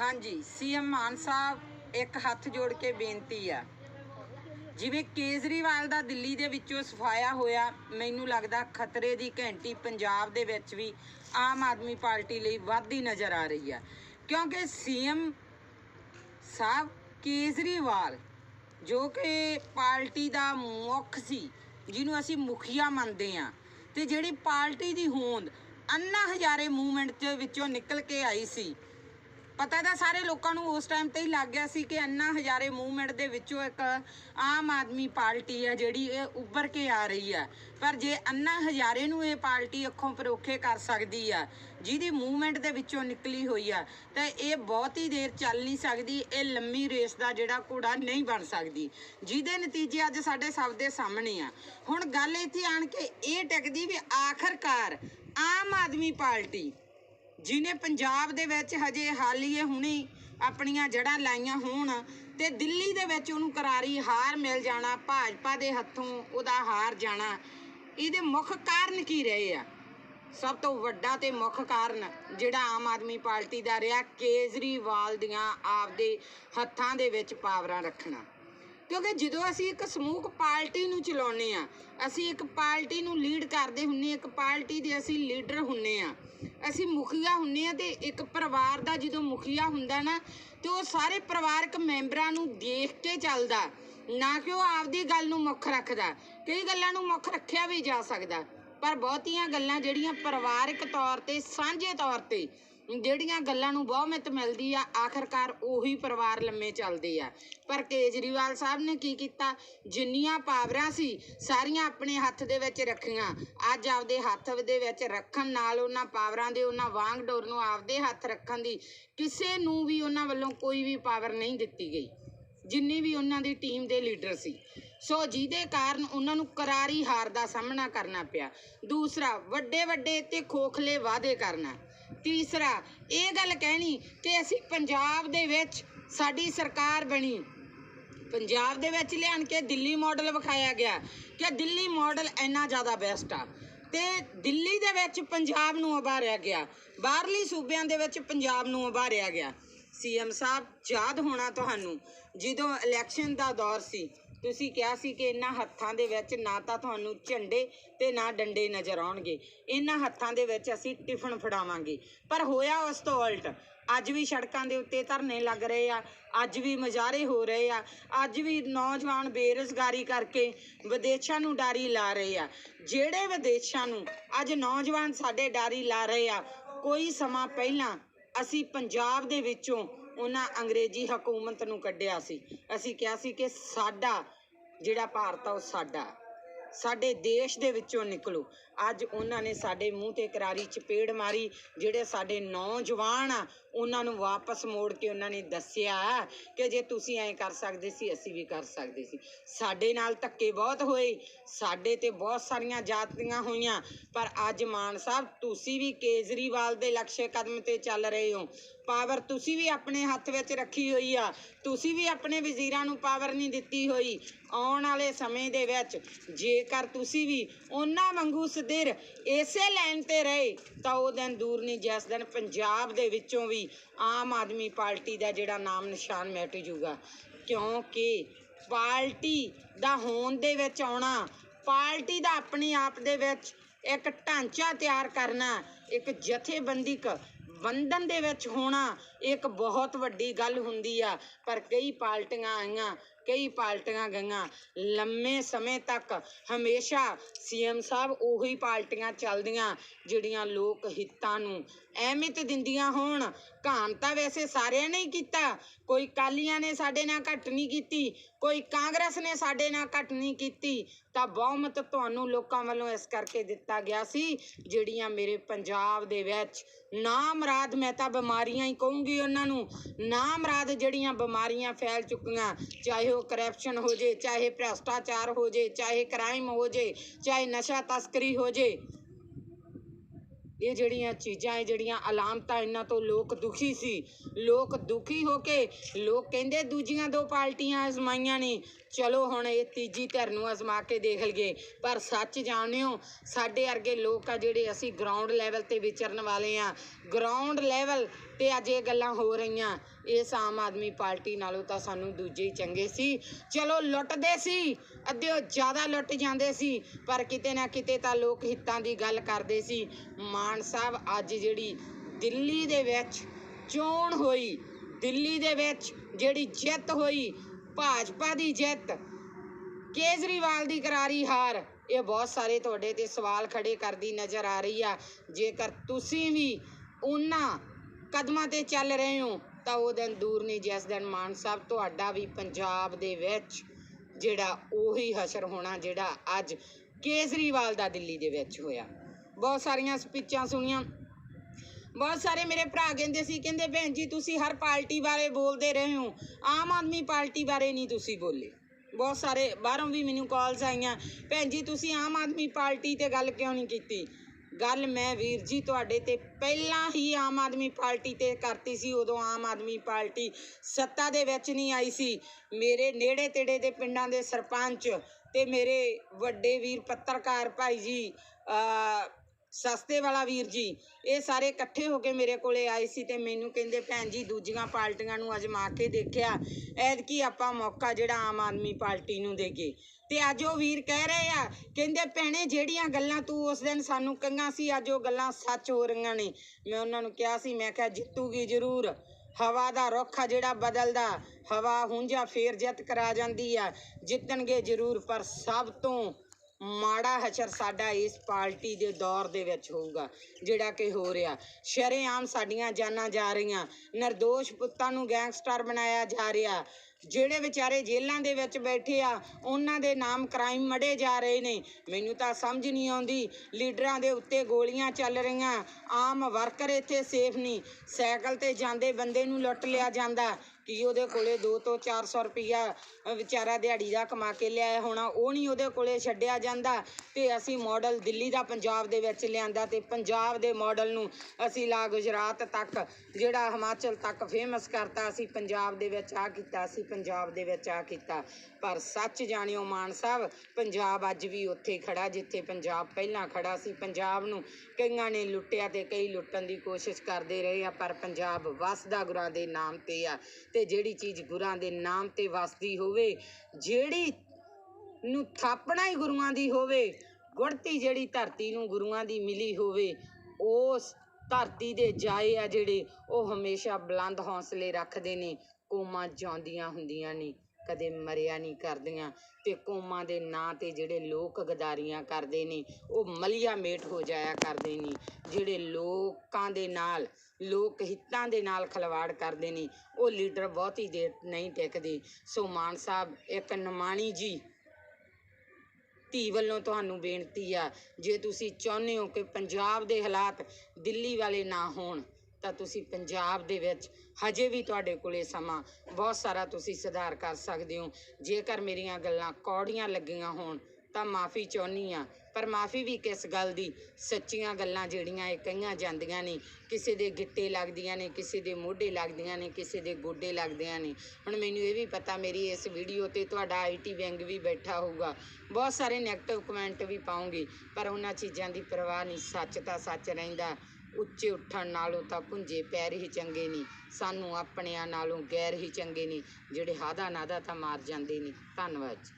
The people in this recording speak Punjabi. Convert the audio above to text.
ਹਾਂਜੀ, ਸੀਐਮ ਮਾਨ ਸਾਹਿਬ ਇੱਕ ਹੱਥ ਜੋੜ ਕੇ ਬੇਨਤੀ ਆ। ਜਿਵੇਂ ਕੇਜਰੀਵਾਲ ਦਾ ਦਿੱਲੀ ਦੇ ਵਿੱਚੋਂ ਸਫਾਇਆ ਹੋਇਆ, ਮੈਨੂੰ ਲੱਗਦਾ ਖਤਰੇ ਦੀ ਘੰਟੀ ਪੰਜਾਬ ਦੇ ਵਿੱਚ ਵੀ ਆਮ ਆਦਮੀ ਪਾਰਟੀ ਲਈ ਵੱਧਦੀ ਨਜ਼ਰ ਆ ਰਹੀ ਆ। ਕਿਉਂਕਿ ਸੀਐਮ ਸਾਹਿਬ ਕੇਜਰੀਵਾਲ, ਜੋ ਕਿ ਪਾਰਟੀ ਦਾ ਮੁੱਖ ਸੀ, ਜਿਹਨੂੰ ਅਸੀਂ ਮੁਖੀਆ ਮੰਨਦੇ ਆ, ਤੇ ਜਿਹੜੀ ਪਾਰਟੀ ਦੀ ਹੋਂਦ ਅੰਨਾ ਹਜ਼ਾਰੇ ਮੂਵਮੈਂਟ ਦੇ ਵਿੱਚੋਂ ਨਿਕਲ ਕੇ ਆਈ ਸੀ ਪਤਾ ਤਾਂ ਸਾਰੇ ਲੋਕਾਂ ਨੂੰ ਉਸ ਟਾਈਮ ਤੇ ਹੀ ਲੱਗ ਗਿਆ ਸੀ ਕਿ ਅੰਨਾ ਹਜ਼ਾਰੇ ਮੂਵਮੈਂਟ ਦੇ ਵਿੱਚੋਂ ਇੱਕ ਆਮ ਆਦਮੀ ਪਾਰਟੀ ਹੈ ਜਿਹੜੀ ਇਹ ਉੱਭਰ ਕੇ ਆ ਰਹੀ ਹੈ। ਪਰ ਜੇ ਅੰਨਾ ਹਜ਼ਾਰੇ ਨੂੰ ਇਹ ਪਾਰਟੀ ਅੱਖੋਂ ਪਰੋਖੇ ਕਰ ਸਕਦੀ ਆ, ਜਿਹਦੀ ਮੂਵਮੈਂਟ ਦੇ ਵਿੱਚੋਂ ਨਿਕਲੀ ਹੋਈ ਆ, ਤਾਂ ਇਹ ਬਹੁਤੀ ਦੇਰ ਚੱਲ ਨਹੀਂ ਸਕਦੀ, ਇਹ ਲੰਮੀ ਰੇਸ ਦਾ ਜਿਹੜਾ ਘੋੜਾ ਨਹੀਂ ਬਣ ਸਕਦੀ, ਜਿਹਦੇ ਨਤੀਜੇ ਅੱਜ ਸਾਡੇ ਸਭ ਦੇ ਸਾਹਮਣੇ ਆ। ਹੁਣ ਗੱਲ ਇੱਥੇ ਆਣ ਕੇ ਇਹ ਟਿਕਦੀ ਵੀ ਆਖਰਕਾਰ ਆਮ ਆਦਮੀ ਪਾਰਟੀ ਜਿਨੇ ਪੰਜਾਬ ਦੇ ਵਿੱਚ ਹਜੇ ਹਾਲੀਏ ਹੁਣੇ ਆਪਣੀਆਂ ਜੜ੍ਹਾਂ ਲਾਈਆਂ ਹੋਣ ਤੇ ਦਿੱਲੀ ਦੇ ਵਿੱਚ ਉਹਨੂੰ ਕਰਾਰੀ ਹਾਰ ਮਿਲ ਜਾਣਾ, ਭਾਜਪਾ ਦੇ ਹੱਥੋਂ ਉਹਦਾ ਹਾਰ ਜਾਣਾ। ਇਹਦੇ ਮੁੱਖ ਕਾਰਨ ਕੀ ਰਹੇ ਆ? ਸਭ ਤੋਂ ਵੱਡਾ ਤੇ ਮੁੱਖ ਕਾਰਨ ਜਿਹੜਾ ਆਮ ਆਦਮੀ ਪਾਰਟੀ ਦਾ ਰਿਹਾ, ਕੇਜਰੀਵਾਲ ਦੀਆਂ ਆਪਦੇ ਹੱਥਾਂ ਦੇ ਵਿੱਚ ਪਾਵਰਾਂ ਰੱਖਣਾ। ਕਿਉਂਕਿ ਜਦੋਂ ਅਸੀਂ ਇੱਕ ਸਮੂਹ ਪਾਰਟੀ ਨੂੰ ਚਲਾਉਂਦੇ ਆ ਅਸੀਂ ਇੱਕ ਪਾਰਟੀ ਨੂੰ ਲੀਡ ਕਰਦੇ ਹੁੰਨੇ ਇੱਕ ਪਾਰਟੀ ਦੇ ਅਸੀਂ ਲੀਡਰ ਹੁੰਨੇ ਆ ਅਸੀਂ ਮੁਖੀਆ ਹੁੰਨੇ ਆ ਤੇ ਇੱਕ ਪਰਿਵਾਰ ਦਾ ਜਦੋਂ ਮੁਖੀਆ ਹੁੰਦਾ ਨਾ, ਤੇ ਉਹ ਸਾਰੇ ਪਰਿਵਾਰਕ ਮੈਂਬਰਾਂ ਨੂੰ ਦੇਖ ਕੇ ਚੱਲਦਾ, ਨਾ ਕਿ ਉਹ ਆਪਦੀ ਗੱਲ ਨੂੰ ਮੁੱਖ ਰੱਖਦਾ। ਕਈ ਗੱਲਾਂ ਨੂੰ ਮੁੱਖ ਰੱਖਿਆ ਵੀ ਜਾ ਸਕਦਾ, ਪਰ ਬਹੁਤੀਆਂ ਗੱਲਾਂ ਜਿਹੜੀਆਂ ਪਰਿਵਾਰਕ ਤੌਰ ਤੇ, ਸਾਂਝੇ ਤੌਰ ਤੇ ਜਿਹੜੀਆਂ ਗੱਲਾਂ ਨੂੰ ਬਹੁਮਤ ਮਿਲਦੀ ਆ, ਆਖਰਕਾਰ ਉਹੀ ਪਰਿਵਾਰ ਲੰਮੇ ਚੱਲਦੇ ਆ। ਪਰ ਕੇਜਰੀਵਾਲ ਸਾਹਿਬ ਨੇ ਕੀ ਕੀਤਾ? ਜਿੰਨੀਆਂ ਪਾਵਰਾਂ ਸੀ, ਸਾਰੀਆਂ ਆਪਣੇ ਹੱਥ ਦੇ ਵਿੱਚ ਰੱਖੀਆਂ। ਅੱਜ ਆਪਦੇ ਹੱਥ ਦੇ ਵਿੱਚ ਰੱਖਣ ਨਾਲ ਉਹਨਾਂ ਪਾਵਰਾਂ ਦੇ, ਉਹਨਾਂ ਵਾਂਗ ਡੋਰ ਨੂੰ ਆਪਦੇ ਹੱਥ ਰੱਖਣ ਦੀ ਕਿਸੇ ਨੂੰ ਵੀ ਉਹਨਾਂ ਵੱਲੋਂ ਕੋਈ ਵੀ ਪਾਵਰ ਨਹੀਂ ਦਿੱਤੀ ਗਈ। ਜਿੰਨੀ ਵੀ ਉਹਨਾਂ ਦੀ ਟੀਮ ਦੇ ਲੀਡਰ ਸੀ। ਸੋ ਜਿਹਦੇ ਕਾਰਨ ਉਹਨਾਂ ਨੂੰ ਕਰਾਰੀ ਹਾਰ ਦਾ ਸਾਹਮਣਾ ਕਰਨਾ ਪਿਆ। ਦੂਸਰਾ ਵੱਡੇ ਵੱਡੇ ਤੇ ਖੋਖਲੇ ਵਾਅਦੇ ਕਰਨਾ। ਤੀਸਰਾ, ਇਹ ਗੱਲ ਕਹਿਣੀ ਕਿ ਅਸੀਂ ਪੰਜਾਬ ਦੇ ਵਿੱਚ ਸਾਡੀ ਸਰਕਾਰ ਬਣੀ। ਪੰਜਾਬ ਦੇ ਵਿੱਚ ਲਿਆਣ ਕੇ ਦਿੱਲੀ ਮਾਡਲ ਵਿਖਾਇਆ ਗਿਆ ਕਿ ਦਿੱਲੀ ਮਾਡਲ ਇੰਨਾ ਜ਼ਿਆਦਾ ਬੈਸਟ ਆ। ਤੇ ਦਿੱਲੀ ਦੇ ਵਿੱਚ ਪੰਜਾਬ ਨੂੰ ਉਭਾਰਿਆ ਗਿਆ। ਬਾਹਰਲੀ ਸੂਬਿਆਂ ਦੇ ਵਿੱਚ ਪੰਜਾਬ ਨੂੰ ਉਭਾਰਿਆ ਗਿਆ। ਸੀਐਮ ਸਾਹਿਬ ਯਾਦ ਹੋਣਾ ਤੁਹਾਨੂੰ, ਜਦੋਂ ਇਲੈਕਸ਼ਨ ਦਾ ਦੌਰ ਸੀ ਤੁਸੀਂ ਕਿਹਾ ਸੀ ਕਿ ਇਹਨਾਂ ਹੱਥਾਂ ਦੇ ਵਿੱਚ ਨਾ ਤਾਂ ਤੁਹਾਨੂੰ ਝੰਡੇ ਤੇ ਨਾ ਡੰਡੇ ਨਜ਼ਰ ਆਉਣਗੇ। ਇਹਨਾਂ ਹੱਥਾਂ ਦੇ ਵਿੱਚ ਅਸੀਂ ਟਿਫਨ ਫੜਾਵਾਂਗੇ। ਪਰ ਹੋਇਆ ਉਸ ਤੋਂ ਉਲਟ। ਅੱਜ ਵੀ ਸੜਕਾਂ ਦੇ ਉੱਤੇ ਧਰਨੇ ਲੱਗ ਰਹੇ ਆ। ਅੱਜ ਵੀ ਮਜ਼ਾਰੇ ਹੋ ਰਹੇ ਆ। ਅੱਜ ਵੀ ਨੌਜਵਾਨ ਬੇਰੁਜ਼ਗਾਰੀ ਕਰਕੇ ਵਿਦੇਸ਼ਾਂ ਨੂੰ ਡਾਰੀ ਲਾ ਰਹੇ ਆ। ਜਿਹੜੇ ਵਿਦੇਸ਼ਾਂ ਨੂੰ ਅੱਜ ਨੌਜਵਾਨ ਸਾਡੇ ਡਾਰੀ ਲਾ ਰਹੇ ਆ, ਕੋਈ ਸਮਾਂ ਪਹਿਲਾਂ ਅਸੀਂ ਪੰਜਾਬ ਦੇ ਵਿੱਚੋਂ ਉਹਨਾਂ ਅੰਗਰੇਜ਼ੀ ਹਕੂਮਤ ਨੂੰ ਕੱਢਿਆ ਸੀ। ਅਸੀਂ ਕਿਹਾ ਸੀ ਕਿ ਸਾਡਾ ਜਿਹੜਾ ਭਾਰਤ ਆ ਉਹ ਸਾਡਾ। ਸਾਡੇ ਦੇਸ਼ ਦੇ ਵਿੱਚੋਂ ਨਿਕਲੋ। ਅੱਜ ਉਹਨਾਂ ਨੇ ਸਾਡੇ ਮੂੰਹ ਤੇ ਕਰਾਰੀ ਚਪੇੜ ਮਾਰੀ, ਜਿਹੜੇ ਸਾਡੇ ਨੌਜਵਾਨ ਆ ਉਹਨਾਂ ਨੂੰ ਵਾਪਸ ਮੋੜ ਕੇ ਉਹਨਾਂ ਨੇ ਦੱਸਿਆ ਕਿ ਜੇ ਤੁਸੀਂ ਐਂ ਕਰ ਸਕਦੇ ਸੀ, ਅਸੀਂ ਵੀ ਕਰ ਸਕਦੇ ਸੀ। ਸਾਡੇ ਨਾਲ ਧੱਕੇ ਬਹੁਤ ਹੋਏ। ਸਾਡੇ ਤੇ ਬਹੁਤ ਸਾਰੀਆਂ ਜਾਤੀਆਂ ਹੋਈਆਂ। ਪਰ ਅੱਜ ਮਾਨ ਸਾਹਿਬ, ਤੁਸੀਂ ਵੀ ਕੇਜਰੀਵਾਲ ਦੇ ਲਕਸ਼ੇ ਕਦਮ ਤੇ ਚੱਲ ਰਹੇ ਹੋ। ਪਾਵਰ ਤੁਸੀਂ ਵੀ ਆਪਣੇ ਹੱਥ ਵਿੱਚ ਰੱਖੀ ਹੋਈ ਆ। ਤੁਸੀਂ ਵੀ ਆਪਣੇ ਵਜ਼ੀਰਾਂ ਨੂੰ ਪਾਵਰ ਨਹੀਂ ਦਿੱਤੀ ਹੋਈ। ਆਉਣ ਵਾਲੇ ਸਮੇਂ ਦੇ ਵਿੱਚ ਜੇਕਰ ਤੁਸੀਂ ਵੀ ਉਹਨਾਂ ਵਾਂਗੂ ਸਦਿਰ ਇਸੇ ਲਾਈਨ ਤੇ ਰਹੇ, ਤਾਂ ਉਹ ਦਿਨ ਦੂਰ ਨਹੀਂ, ਜਿਸ ਦਿਨ ਪੰਜਾਬ ਦੇ ਵਿੱਚੋਂ ਵੀ ਆਮ ਆਦਮੀ ਪਾਰਟੀ ਦਾ ਜਿਹੜਾ ਨਾਮ ਨਿਸ਼ਾਨ ਮਿਟ ਜੂਗਾ। ਕਿਉਂਕਿ ਪਾਰਟੀ ਦਾ ਹੋਂਦ ਦੇ ਵਿੱਚ ਆਉਣਾ, ਪਾਰਟੀ ਦਾ ਆਪਣੇ ਆਪ ਦੇ ਵਿੱਚ ਇੱਕ ਢਾਂਚਾ ਤਿਆਰ ਕਰਨਾ, ਇੱਕ ਜਥੇਬੰਦੀਕ ਬੰਧਨ ਦੇ ਵਿੱਚ ਹੋਣਾ ਇੱਕ ਬਹੁਤ ਵੱਡੀ ਗੱਲ ਹੁੰਦੀ ਆ। ਪਰ ਕਈ ਪਾਰਟੀਆਂ ਆਈਆਂ, ਕਈ ਪਾਰਟੀਆਂ ਗਈਆਂ। ਲੰਮੇ ਸਮੇਂ ਤੱਕ ਹਮੇਸ਼ਾ ਸੀਐਮ ਸਾਹਿਬ ਉਹੀ ਪਾਰਟੀਆਂ ਚੱਲਦੀਆਂ, ਜਿਹੜੀਆਂ ਲੋਕ ਹਿੱਤਾਂ ਨੂੰ ਅਹਿਮੀਅਤ ਦਿੰਦੀਆਂ ਹੋਣ। ਘਾਣ ਤਾਂ ਵੈਸੇ ਸਾਰਿਆਂ ਨੇ ਹੀ ਕੀਤਾ। ਕੋਈ ਕਾਲੀਆਂ ਨੇ ਸਾਡੇ ਨਾਲ ਘੱਟ ਨਹੀਂ ਕੀਤੀ। ਕੋਈ ਕਾਂਗਰਸ ਨੇ ਸਾਡੇ ਨਾਲ ਘੱਟ ਨਹੀਂ ਕੀਤੀ। ਤਾਂ ਬਹੁਮਤ ਤੁਹਾਨੂੰ ਲੋਕਾਂ ਵੱਲੋਂ ਇਸ ਕਰਕੇ ਦਿੱਤਾ ਗਿਆ ਸੀ, ਜਿਹੜੀਆਂ ਮੇਰੇ ਪੰਜਾਬ ਦੇ ਵਿੱਚ ਨਾਮਰਾਦ ਮੈਂ ਤਾਂ ਬਿਮਾਰੀਆਂ ਹੀ ਕਹੂੰਗੀ ਉਹਨਾਂ ਨੂੰ। ਨਾਮਰਾਦ ਜਿਹੜੀਆਂ ਬਿਮਾਰੀਆਂ ਫੈਲ ਚੁੱਕੀਆਂ, ਚਾਹੇ ਉਹ ਕਰਪਸ਼ਨ ਹੋ ਜੇ, ਚਾਹੇ ਭ੍ਰਸ਼ਟਾਚਾਰ ਹੋ ਜੇ, ਚਾਹੇ ਕ੍ਰਾਈਮ ਹੋ ਜੇ, ਚਾਹੇ ਨਸ਼ਾ ਤਸਕਰੀ ਹੋ ਜੇ ਇਹ ਜਿਹੜੀਆਂ ਚੀਜ਼ਾਂ, ਇਹ ਜਿਹੜੀਆਂ ਅਲਾਮਤਾਂ ਇਹਨਾਂ ਤੋਂ ਲੋਕ ਦੁਖੀ ਸੀ, ਲੋਕ ਦੁਖੀ ਹੋ ਕੇ ਲੋਕ ਕਹਿੰਦੇ ਦੂਜੀਆਂ ਦੋ ਪਾਰਟੀਆਂ ਅਜ਼ਮਾਈਆਂ ਨੇ। ਚਲੋ ਹੁਣ ਇਹ ਤੀਜੀ ਧਿਰ ਨੂੰ ਅਜ਼ਮਾ ਕੇ ਦੇਖ ਲਈਏ। ਪਰ ਸੱਚ ਜਾਣਿਓ, ਸਾਡੇ ਵਰਗੇ ਲੋਕ ਆ ਜਿਹੜੇ ਅਸੀਂ ਗਰਾਊਂਡ ਲੈਵਲ ਤੇ ਵਿਚਰਨ ਵਾਲੇ ਆ। ਗਰਾਊਂਡ ਲੈਵਲ ਤੇ ਅੱਜ ਇਹ ਗੱਲਾਂ ਹੋ ਰਹੀਆਂ। ਇਸ ਆਮ ਆਦਮੀ ਪਾਰਟੀ ਨਾਲੋਂ ਤਾਂ ਸਾਨੂੰ ਦੂਜੇ ਹੀ ਚੰਗੇ ਸੀ। ਚਲੋ ਲੁੱਟਦੇ ਸੀ, ਅੱਧਿਓ ਜ਼ਿਆਦਾ ਲੁੱਟ ਜਾਂਦੇ ਸੀ, ਪਰ ਕਿਤੇ ਨਾ ਕਿਤੇ ਤਾਂ ਲੋਕ ਹਿੱਤਾਂ ਦੀ ਗੱਲ ਕਰਦੇ ਸੀ। ਮਾਨ ਸਾਹਿਬ ਅੱਜ ਜਿਹੜੀ ਦਿੱਲੀ ਦੇ ਵਿੱਚ ਚੋਣ ਹੋਈ, ਦਿੱਲੀ ਦੇ ਵਿੱਚ ਜਿਹੜੀ ਜਿੱਤ ਹੋਈ ਭਾਜਪਾ ਦੀ ਜਿੱਤ। ਕੇਜਰੀਵਾਲ ਦੀ ਕਰਾਰੀ ਹਾਰ। ਇਹ ਬਹੁਤ ਸਾਰੇ ਤੁਹਾਡੇ ਤੇ ਸਵਾਲ ਖੜੇ ਕਰਦੀ ਨਜ਼ਰ ਆ ਰਹੀ ਆ। ਜੇਕਰ ਤੁਸੀਂ ਵੀ ਉਹਨਾਂ ਕਦਮਾਂ ਤੇ ਚੱਲ ਰਹੇ ਹੋ, ਤਾਂ ਉਹ ਦਿਨ ਦੂਰ ਨਹੀਂ, ਜਿਸ ਦਿਨ ਮਾਨ ਸਾਹਿਬ ਤੁਹਾਡਾ ਵੀ ਪੰਜਾਬ ਦੇ ਵਿੱਚ ਜਿਹੜਾ ਉਹੀ ਹਸ਼ਰ ਹੋਣਾ, ਜਿਹੜਾ ਅੱਜ ਕੇਜਰੀਵਾਲ ਦਾ ਦਿੱਲੀ ਦੇ ਵਿੱਚ ਹੋਇਆ। ਬਹੁਤ ਸਾਰੀਆਂ ਸਪੀਚਾਂ ਸੁਣੀਆਂ। ਬਹੁਤ ਸਾਰੇ ਮੇਰੇ ਭਰਾ ਕਹਿੰਦੇ ਸੀ, ਕਹਿੰਦੇ ਭੈਣ ਜੀ ਤੁਸੀਂ ਹਰ ਪਾਰਟੀ ਬਾਰੇ ਬੋਲਦੇ ਰਹੇ ਹੋ। ਆਮ ਆਦਮੀ ਪਾਰਟੀ ਬਾਰੇ ਨਹੀਂ ਤੁਸੀਂ ਬੋਲੇ। ਬਹੁਤ ਸਾਰੇ, ਬਾਹਰੋਂ ਵੀ ਮੈਨੂੰ ਕਾਲਸ ਆਈਆਂ, ਭੈਣ ਜੀ ਤੁਸੀਂ ਆਮ ਆਦਮੀ ਪਾਰਟੀ ਤੇ ਗੱਲ ਕਿਉਂ ਨਹੀਂ ਕੀਤੀ? ਗੱਲ ਮੈਂ ਵੀਰ ਜੀ ਤੁਹਾਡੇ ਤੇ ਪਹਿਲਾਂ ਹੀ ਆਮ ਆਦਮੀ ਪਾਰਟੀ ਤੇ ਕਰਤੀ ਸੀ, ਉਦੋਂ ਆਮ ਆਦਮੀ ਪਾਰਟੀ ਸੱਤਾ ਦੇ ਵਿੱਚ ਨਹੀਂ ਆਈ ਸੀ। ਮੇਰੇ ਨੇੜੇ ਤੇੜੇ ਦੇ ਪਿੰਡਾਂ ਦੇ ਸਰਪੰਚ ਤੇ ਮੇਰੇ ਵੱਡੇ ਵੀਰ ਪੱਤਰਕਾਰ ਭਾਈ ਜੀ ਸਸਤੇ ਵਾਲਾ ਵੀਰ ਜੀ। ਇਹ ਸਾਰੇ ਇਕੱਠੇ ਹੋ ਕੇ ਮੇਰੇ ਕੋਲੇ ਆਏ ਸੀ ਤੇ ਮੈਨੂੰ ਕਹਿੰਦੇ, ਭੈਣ ਜੀ, ਦੂਜੀਆਂ ਪਾਰਟੀਆਂ ਨੂੰ ਅਜਮਾ ਕੇ ਦੇਖਿਆ। ਐਤਕੀ ਆਪਾਂ ਮੌਕਾ ਜਿਹੜਾ ਆਮ ਆਦਮੀ ਪਾਰਟੀ ਨੂੰ ਦੇਗੇ ਤੇ ਅੱਜ ਉਹ ਵੀਰ ਕਹਿ ਰਹੇ ਆ, ਕਹਿੰਦੇ, ਭੈਣੇ, ਜਿਹੜੀਆਂ ਗੱਲਾਂ ਤੂੰ ਉਸ ਦਿਨ ਸਾਨੂੰ ਕਹੀਆਂ ਸੀ, ਅੱਜ ਉਹ ਗੱਲਾਂ ਸੱਚ ਹੋ ਰਹੀਆਂ ਨੇ। ਮੈਂ ਉਹਨਾਂ ਨੂੰ ਕਿਹਾ ਸੀ, ਮੈਂ ਕਿਹਾ, ਜਿੱਤੂਗੀ ਜ਼ਰੂਰ। ਹਵਾ ਦਾ ਰੁੱਖ ਆ ਜਿਹੜਾ ਬਦਲਦਾ, ਹਵਾ ਹੁੰਝਾ ਫੇਰ ਜਿੱਤ ਕਰਾ ਜਾਂਦੀ ਆ। ਜਿੱਤਣਗੇ ਜ਼ਰੂਰ, ਪਰ ਸਭ ਤੋਂ ਮਾੜਾ ਹਸ਼ਰ ਸਾਡਾ ਇਸ ਪਾਰਟੀ ਦੇ ਦੌਰ ਦੇ ਵਿੱਚ ਹੋਊਗਾ, ਜਿਹੜਾ ਕਿ ਹੋ ਰਿਹਾ। ਸ਼ਰੇਆਮ ਸਾਡੀਆਂ ਜਾਨਾਂ ਜਾ ਰਹੀਆਂ। ਨਿਰਦੋਸ਼ ਪੁੱਤਾਂ ਨੂੰ ਗੈਂਗਸਟਰ ਬਣਾਇਆ ਜਾ ਰਿਹਾ। ਜਿਹੜੇ ਵਿਚਾਰੇ ਜੇਲ੍ਹਾਂ ਦੇ ਵਿੱਚ ਬੈਠੇ ਆ, ਉਹਨਾਂ ਦੇ ਨਾਮ ਕ੍ਰਾਈਮ ਮੜੇ ਜਾ ਰਹੇ ਨੇ। ਮੈਨੂੰ ਤਾਂ ਸਮਝ ਨਹੀਂ ਆਉਂਦੀ, ਲੀਡਰਾਂ ਦੇ ਉੱਤੇ ਗੋਲੀਆਂ ਚੱਲ ਰਹੀਆਂ। ਆਮ ਵਰਕਰ ਇੱਥੇ ਸੇਫ ਨਹੀਂ। ਸਾਈਕਲ ਤੇ ਜਾਂਦੇ ਬੰਦੇ ਨੂੰ ਲੁੱਟ ਲਿਆ ਜਾਂਦਾ। ਕਿ ਉਹਦੇ ਕੋਲੇ 2 ਤੋਂ 400 ਰੁਪਈਆ ਵਿਚਾਰਾ ਦਿਹਾੜੀ ਦਾ ਕਮਾ ਕੇ ਲਿਆਇਆ ਹੋਣਾ, ਉਹ ਨਹੀਂ ਉਹਦੇ ਕੋਲੇ ਛੱਡਿਆ ਜਾਂਦਾ। ਤੇ ਅਸੀਂ ਮਾਡਲ ਦਿੱਲੀ ਦਾ ਪੰਜਾਬ ਦੇ ਵਿੱਚ ਲਿਆਂਦਾ ਤੇ ਪੰਜਾਬ ਦੇ ਮਾਡਲ ਨੂੰ ਅਸੀਂ ਲਾ ਗੁਜਰਾਤ ਤੱਕ, ਜਿਹੜਾ ਹਿਮਾਚਲ ਤੱਕ ਫੇਮਸ ਕਰਤਾ, ਅਸੀਂ ਪੰਜਾਬ ਦੇ ਵਿੱਚ ਆ ਕੀਤਾ, ਅਸੀਂ ਪੰਜਾਬ ਦੇ ਵਿੱਚ ਆ ਕੀਤਾ। ਪਰ ਸੱਚ ਜਾਣਿਓ ਮਾਨ ਸਾਹਿਬ, ਪੰਜਾਬ ਅੱਜ ਵੀ ਉੱਥੇ ਖੜਾ, ਜਿੱਥੇ ਪੰਜਾਬ ਪਹਿਲਾਂ ਖੜਾ ਸੀ, ਪੰਜਾਬ ਨੂੰ ਕਈਆਂ ਨੇ ਲੁੱਟਿਆ ਤੇ ਕਈ ਲੁੱਟਣ ਦੀ ਕੋਸ਼ਿਸ਼ ਕਰਦੇ ਰਹੇ ਆ, ਪਰ ਪੰਜਾਬ ਵਸਦਾ ਗੁਰਾਂ ਦੇ ਨਾਮ ਤੇ ਆ। ਤੇ ਜਿਹੜੀ ਚੀਜ਼ ਗੁਰਾਂ ਦੇ ਨਾਮ ਤੇ ਵਸਦੀ ਹੋਵੇ, ਜਿਹੜੀ ਨੂੰ ਥਾਪਣਾ ਹੀ ਗੁਰੂਆਂ ਦੀ ਹੋਵੇ ਗੁੜਤੀ ਜਿਹੜੀ ਧਰਤੀ ਨੂੰ ਗੁਰੂਆਂ ਦੀ ਮਿਲੀ ਹੋਵੇ, ਉਸ ਧਰਤੀ ਦੇ ਜਾਏ ਆ ਜਿਹੜੇ ਉਹ ਹਮੇਸ਼ਾ ਬੁਲੰਦ ਹੌਸਲੇ ਰੱਖਦੇ ਨੇ, ਕੌਮਾਂ ਜਿਉਂਦੀਆਂ ਹੁੰਦੀਆਂ ਨੇ, ਕਦੇ ਮਰਿਆ ਨਹੀਂ ਕਰਦੀਆਂ ਤੇ ਕੌਮਾਂ ਦੇ ਨਾਂ ਤੇ ਜਿਹੜੇ ਲੋਕ ਗਦਾਰੀਆਂ ਕਰਦੇ ਨੇ, ਉਹ ਮਲੀਆ ਮੇਟ ਹੋ ਜਾਇਆ ਕਰਦੇ ਨੇ, ਜਿਹੜੇ ਲੋਕਾਂ ਦੇ ਨਾਲ ਲੋਕ ਹਿੱਤਾਂ ਦੇ ਨਾਲ ਖਿਲਵਾੜ ਕਰਦੇ ਨੇ। ਉਹ ਲੀਡਰ ਬਹੁਤੀ ਦੇਰ ਨਹੀਂ ਟਿਕਦੇ। ਸੋ ਮਾਨ ਸਾਹਿਬ, ਇੱਕ ਨਮਾਣੀ ਜੀ, ਧੀ ਵੱਲੋਂ ਤੁਹਾਨੂੰ ਬੇਨਤੀ ਆ, ਜੇ ਤੁਸੀਂ ਚਾਹੁੰਦੇ ਹੋ ਕਿ ਪੰਜਾਬ ਦੇ ਹਾਲਾਤ ਦਿੱਲੀ ਵਾਲੇ ਨਾ ਹੋਣ, ਤਾਂ ਤੁਸੀਂ ਪੰਜਾਬ ਦੇ ਵਿੱਚ ਹਜੇ ਵੀ ਤੁਹਾਡੇ ਕੋਲੇ ਸਮਾਂ ਬਹੁਤ ਸਾਰਾ ਤੁਸੀਂ ਸੁਧਾਰ ਕਰ ਸਕਦੇ ਹੋ। ਜੇਕਰ ਮੇਰੀਆਂ ਗੱਲਾਂ ਕੌੜੀਆਂ ਲੱਗੀਆਂ ਹੋਣ ਤਾਂ ਮਾਫੀ ਚਾਹੁੰਦੀ ਆ। ਪਰ ਮਾਫੀ ਵੀ ਕਿਸ ਗੱਲ ਦੀ? ਸੱਚੀਆਂ ਗੱਲਾਂ ਜਿਹੜੀਆਂ ਇਹ ਕਹੀਆਂ ਜਾਂਦੀਆਂ ਨੇ, ਕਿਸੇ ਦੇ ਗਿੱਟੇ ਲੱਗਦੀਆਂ ਨੇ, ਕਿਸੇ ਦੇ ਮੋਢੇ ਲੱਗਦੀਆਂ ਨੇ, ਕਿਸੇ ਦੇ ਗੋਡੇ ਲੱਗਦੀਆਂ ਨੇ। ਹੁਣ ਮੈਨੂੰ ਇਹ ਵੀ ਪਤਾ ਮੇਰੀ ਇਸ ਵੀਡੀਓ ਤੇ ਤੁਹਾਡਾ ਆਈਟੀ ਵਿੰਗ ਵੀ ਬੈਠਾ ਹੋਊਗਾ। ਬਹੁਤ ਸਾਰੇ ਨੈਗੇਟਿਵ ਕਮੈਂਟ ਵੀ ਪਾਉਂਗੇ, ਪਰ ਉਹਨਾਂ ਚੀਜ਼ਾਂ ਦੀ ਪਰਵਾਹ ਨਹੀਂ, ਸੱਚ ਤਾਂ ਸੱਚ ਰਹਿੰਦਾ। ਉੱਚੇ ਉੱਠਣ ਨਾਲੋਂ ਤਾਂ ਪੁੰਜੇ ਪੈਰ ਹੀ ਚੰਗੇ ਨਹੀਂ ਸਾਨੂੰ ਆਪਣਿਆਂ ਨਾਲੋਂ ਗੈਰ ਹੀ ਚੰਗੇ ਨਹੀਂ ਜਿਹੜੇ ਹਾਦਾ ਨਾਦਾ ਤਾਂ ਮਾਰ ਜਾਂਦੇ ਨੇ। ਧੰਨਵਾਦ ਜੀ।